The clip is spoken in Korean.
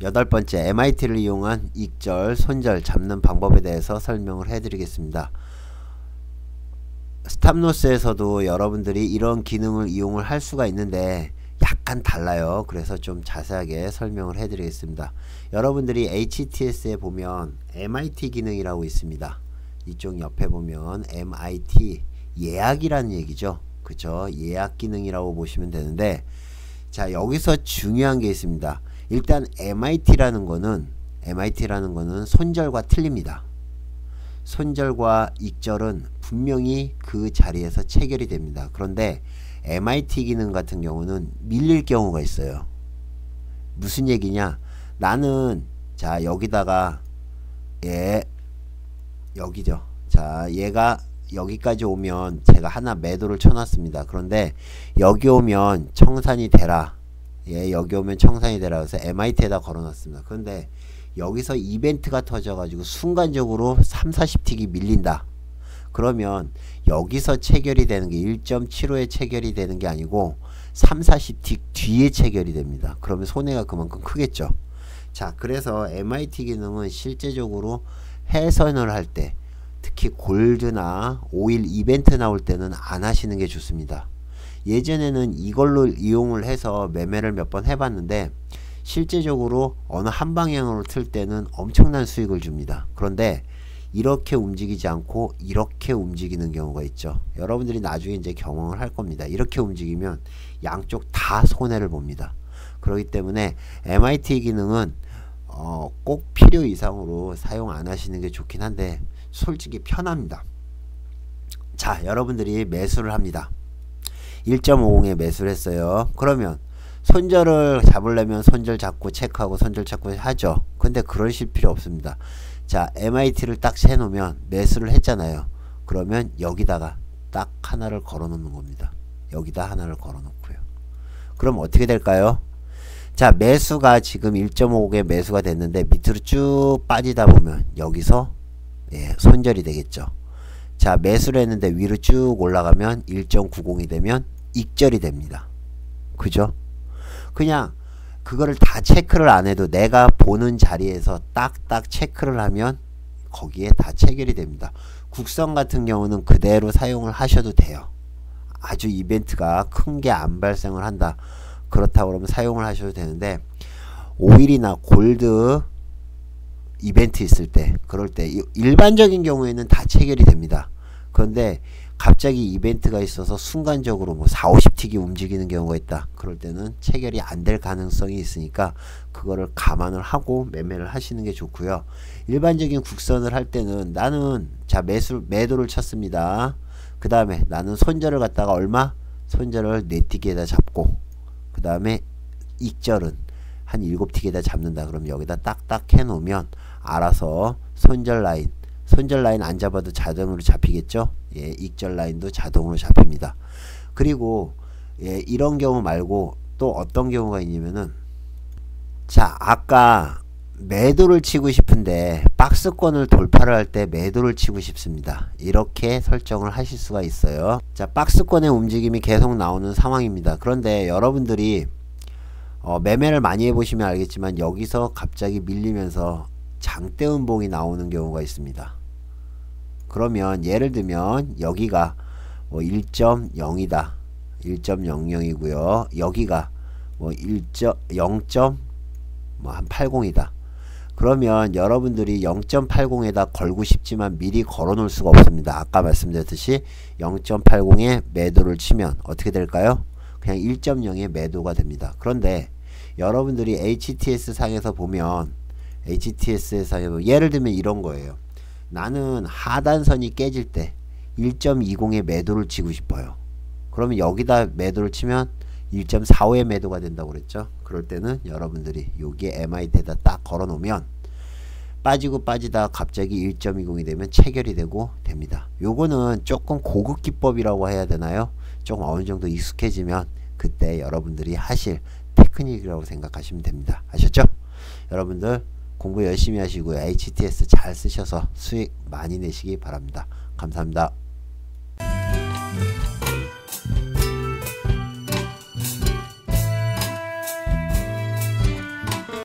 여덟 번째 MIT를 이용한 익절, 손절 잡는 방법에 대해서 설명을 해드리겠습니다. 스탑로스에서도 여러분들이 이런 기능을 이용을 할 수가 있는데 약간 달라요. 그래서 좀 자세하게 설명을 해드리겠습니다. 여러분들이 HTS에 보면 MIT 기능이라고 있습니다. 이쪽 옆에 보면 MIT 예약이라는 얘기죠. 그쵸? 예약 기능이라고 보시면 되는데 자 여기서 중요한 게 있습니다. 일단 MIT라는 거는 MIT라는 거는 손절과 틀립니다. 손절과 익절은 분명히 그 자리에서 체결이 됩니다. 그런데 MIT 기능 같은 경우는 밀릴 경우가 있어요. 무슨 얘기냐? 나는 자 여기다가 얘 여기죠. 자 얘가 여기까지 오면 제가 하나 매도를 쳐놨습니다. 그런데 여기 오면 청산이 되라. 예, 여기 오면 청산이 되라. 그래서 MIT에다 걸어놨습니다. 그런데 여기서 이벤트가 터져가지고 순간적으로 3, 40틱이 밀린다. 그러면 여기서 체결이 되는 게 1.75에 체결이 되는 게 아니고 3, 40틱 뒤에 체결이 됩니다. 그러면 손해가 그만큼 크겠죠. 자, 그래서 MIT 기능은 실제적으로 해선을 할 때 특히 골드나 오일 이벤트 나올 때는 안 하시는 게 좋습니다. 예전에는 이걸로 이용을 해서 매매를 몇 번 해봤는데 실제적으로 어느 한 방향으로 틀 때는 엄청난 수익을 줍니다. 그런데 이렇게 움직이지 않고 이렇게 움직이는 경우가 있죠. 여러분들이 나중에 이제 경험을 할 겁니다. 이렇게 움직이면 양쪽 다 손해를 봅니다. 그렇기 때문에 MIT 기능은 어, 꼭 필요 이상으로 사용 안 하시는 게 좋긴 한데 솔직히 편합니다. 자 여러분들이 매수를 합니다. 1.50에 매수를 했어요. 그러면 손절을 잡으려면 손절 잡고 체크하고 손절 잡고 하죠. 근데 그러실 필요 없습니다. 자 MIT를 딱 세놓으면 매수를 했잖아요. 그러면 여기다가 딱 하나를 걸어 놓는 겁니다. 여기다 하나를 걸어 놓고요. 그럼 어떻게 될까요? 자 매수가 지금 1.5에 매수가 됐는데 밑으로 쭉 빠지다 보면 여기서 예, 손절이 되겠죠. 자 매수를 했는데 위로 쭉 올라가면 1.90이 되면 익절이 됩니다. 그죠? 그냥 그거를 다 체크를 안 해도 내가 보는 자리에서 딱딱 체크를 하면 거기에 다 체결이 됩니다. 국선 같은 경우는 그대로 사용을 하셔도 돼요. 아주 이벤트가 큰 게 안 발생을 한다. 그렇다고 그러면 사용을 하셔도 되는데 오일이나 골드 이벤트 있을 때 그럴 때 일반적인 경우에는 다 체결이 됩니다. 그런데 갑자기 이벤트가 있어서 순간적으로 뭐 4, 50틱이 움직이는 경우가 있다. 그럴 때는 체결이 안 될 가능성이 있으니까 그거를 감안을 하고 매매를 하시는 게 좋고요. 일반적인 국선을 할 때는 나는 자 매수 매도를 쳤습니다. 그 다음에 나는 손절을 갖다가 얼마? 손절을 4틱에다 잡고 그 다음에 익절은 한 7틱에다 잡는다. 그럼 여기다 딱딱 해놓으면 알아서 손절 라인 손절 라인 안 잡아도 자동으로 잡히겠죠 예, 익절 라인도 자동으로 잡힙니다. 그리고 예, 이런 경우 말고 또 어떤 경우가 있냐면은 자 아까 매도를 치고 싶은데 박스권을 돌파를 할 때 매도를 치고 싶습니다. 이렇게 설정을 하실 수가 있어요. 자 박스권의 움직임이 계속 나오는 상황입니다. 그런데 여러분들이 어, 매매를 많이 해보시면 알겠지만 여기서 갑자기 밀리면서 장대 음봉이 나오는 경우가 있습니다. 그러면 예를 들면 여기가 뭐 1.0이다. 1.00이고요. 여기가 뭐 1.0. 뭐한 80이다. 그러면 여러분들이 0.80에다 걸고 싶지만 미리 걸어 놓을 수가 없습니다. 아까 말씀드렸듯이 0.80에 매도를 치면 어떻게 될까요? 그냥 1.0에 매도가 됩니다. 그런데 여러분들이 HTS 상에서 보면 HTS에서 예를 들면 이런 거예요. 나는 하단선이 깨질 때 1.20에 매도를 치고 싶어요. 그러면 여기다 매도를 치면 1.45에 매도가 된다고 그랬죠. 그럴 때는 여러분들이 여기에 MIT에다 딱 걸어 놓으면 빠지고 빠지다 갑자기 1.20이 되면 체결이 되고 됩니다. 요거는 조금 고급 기법이라고 해야 되나요? 조금 어느 정도 익숙해지면 그때 여러분들이 하실 테크닉이라고 생각하시면 됩니다. 아셨죠? 여러분들 공부 열심히 하시고요. HTS 잘 쓰셔서 수익 많이 내시기 바랍니다. 감사합니다.